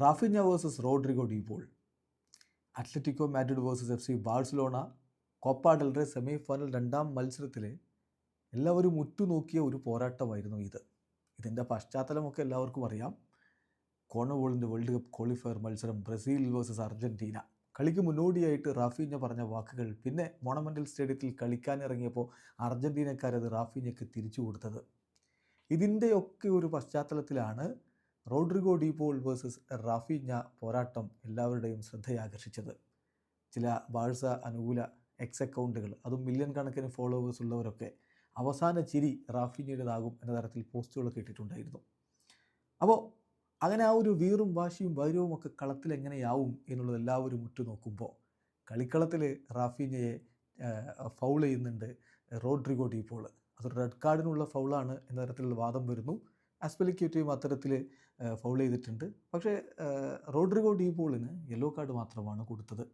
Raphinha versus Rodrigo De Paul Atletico Madrid versus F C Barcelona Copa del Rey semi final രണ്ടാം മത്സരത്തിലെ എല്ലാവരും ഉറ്റുനോക്കിയ ഒരു പോരാട്ടമായിരുന്നു ഇത്. ഇതിന്റെ പശ്ചാത്തലമൊക്കെ എല്ലാവർക്കും അറിയാം. കോണവോളിന്റെ വേൾഡ് കപ്പ് ക്വാളിഫയർ മത്സരം ബ്രസീൽ വേഴ്സസ് അർജന്റീന കളിക്ക് മുന്നോടിയായിട്ട് റാഫീഞ്ഞ പറഞ്ഞ വാക്കുകൾ പിന്നെ മോണമെന്റൽ സ്റ്റേഡിയത്തിൽ കളിക്കാനിറങ്ങിയപ്പോൾ അർജന്റീനക്കാരത് റാഫീഞ്ഞയ്ക്ക് തിരിച്ചു കൊടുത്തത്. ഇതിന്റെയൊക്കെ ഒരു പശ്ചാത്തലത്തിലാണ് റോഡ്രിഗോ ഡീപോൾ വേഴ്സസ് റാഫിഞ്ഞ പോരാട്ടം എല്ലാവരുടെയും ശ്രദ്ധയാകർഷിച്ചത്. ചില ബാഴ്സ അനുകൂല എക്സ് അക്കൗണ്ടുകൾ അതും മില്യൺ കണക്കിന് ഫോളോവേഴ്സ് ഉള്ളവരൊക്കെ അവസാന ചിരി റാഫിഞ്ഞയുടേതാകും എന്ന തരത്തിൽ പോസ്റ്റുകളൊക്കെ ഇട്ടിട്ടുണ്ടായിരുന്നു അപ്പോൾ അങ്ങനെ ആ ഒരു വീറും വാശിയും വൈരവും ഒക്കെ കളത്തിൽ എങ്ങനെയാവും എന്നുള്ളത് എല്ലാവരും ഉറ്റുനോക്കുമ്പോൾ കളിക്കളത്തിൽ റാഫിഞ്ഞയെ ഫൗൾ ചെയ്യുന്നുണ്ട് റോഡ്രിഗോ ഡീപോൾ അതൊരു റെഡ് കാർഡിനുള്ള ഫൗളാണ് എന്ന തരത്തിലുള്ള വാദം വരുന്നു. ആസ്പെലിക്യൂറ്റീവും അത്തരത്തിൽ ഫൗൾ ചെയ്തിട്ടുണ്ട്. പക്ഷേ റോഡ്രിഗോ ഡി ഡീപോളിന് യെല്ലോ കാർഡ് മാത്രമാണ് കൊടുത്തത്.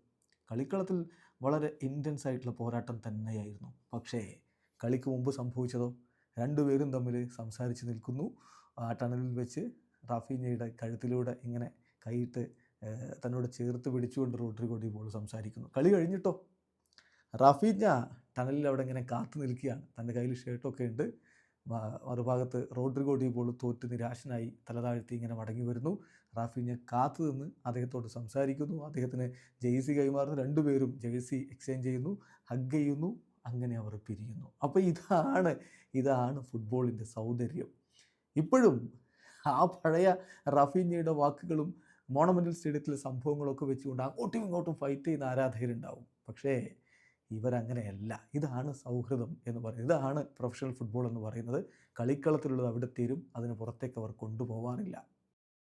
കളിക്കളത്തിൽ വളരെ ഇന്റൻസ് ആയിട്ടുള്ള പോരാട്ടം തന്നെയായിരുന്നു. പക്ഷേ കളിക്ക് മുമ്പ് സംഭവിച്ചതോ? രണ്ടുപേരും തമ്മിൽ സംസാരിച്ച് നിൽക്കുന്നു. ആ ടണലിൽ വെച്ച് റാഫീഞ്ഞയുടെ കഴുത്തിലൂടെ ഇങ്ങനെ കൈയിട്ട് തന്നോട് ചേർത്ത് പിടിച്ചുകൊണ്ട് റോഡ്രിഗോ ഡി പോൾ സംസാരിക്കുന്നു. കളി കഴിഞ്ഞിട്ടോ? റാഫീഞ്ഞ ടണലിൽ അവിടെ ഇങ്ങനെ കാത്തു നിൽക്കുകയാണ്. തന്റെ കയ്യിൽ ഷർട്ടൊക്കെ ഉണ്ട്. മറുഭാഗത്ത് റോഡ്രിഗോ ഡീപോൾ തോറ്റ് നിരാശനായി തലതാഴ്ത്തി ഇങ്ങനെ മടങ്ങി വരുന്നു. റാഫീഞ്ഞ കാത്തു നിന്ന് അദ്ദേഹത്തോട് സംസാരിക്കുന്നു. അദ്ദേഹത്തിന് ജേഴ്സി കൈമാറുന്നു രണ്ടുപേരും ജേഴ്സി എക്സ്ചേഞ്ച് ചെയ്യുന്നു ഹഗ് ചെയ്യുന്നു അങ്ങനെ അവർ പിരിയുന്നു. അപ്പോൾ ഇതാണ് ഇതാണ് ഫുട്ബോളിന്റെ സൗന്ദര്യം. ഇപ്പോഴും ആ പഴയ റഫീഞ്ഞയുടെ വാക്കുകളും മോണമെന്റൽ സ്റ്റേഡിയത്തിലെ സംഭവങ്ങളൊക്കെ വെച്ചുകൊണ്ട് അങ്ങോട്ടും ഇങ്ങോട്ടും ഫൈറ്റ് ചെയ്യുന്ന ആരാധകരുണ്ടാവും. പക്ഷേ ഇവരങ്ങനെയല്ല. ഇതാണ് സൗഹൃദം എന്ന് പറയുന്നത്. ഇതാണ് പ്രൊഫഷണൽ ഫുട്ബോൾ എന്ന് പറയുന്നത്. കളിക്കളത്തിലുള്ളത് അവിടെ തീരും അതിന് പുറത്തേക്ക് അവർ കൊണ്ടുപോകാറില്ല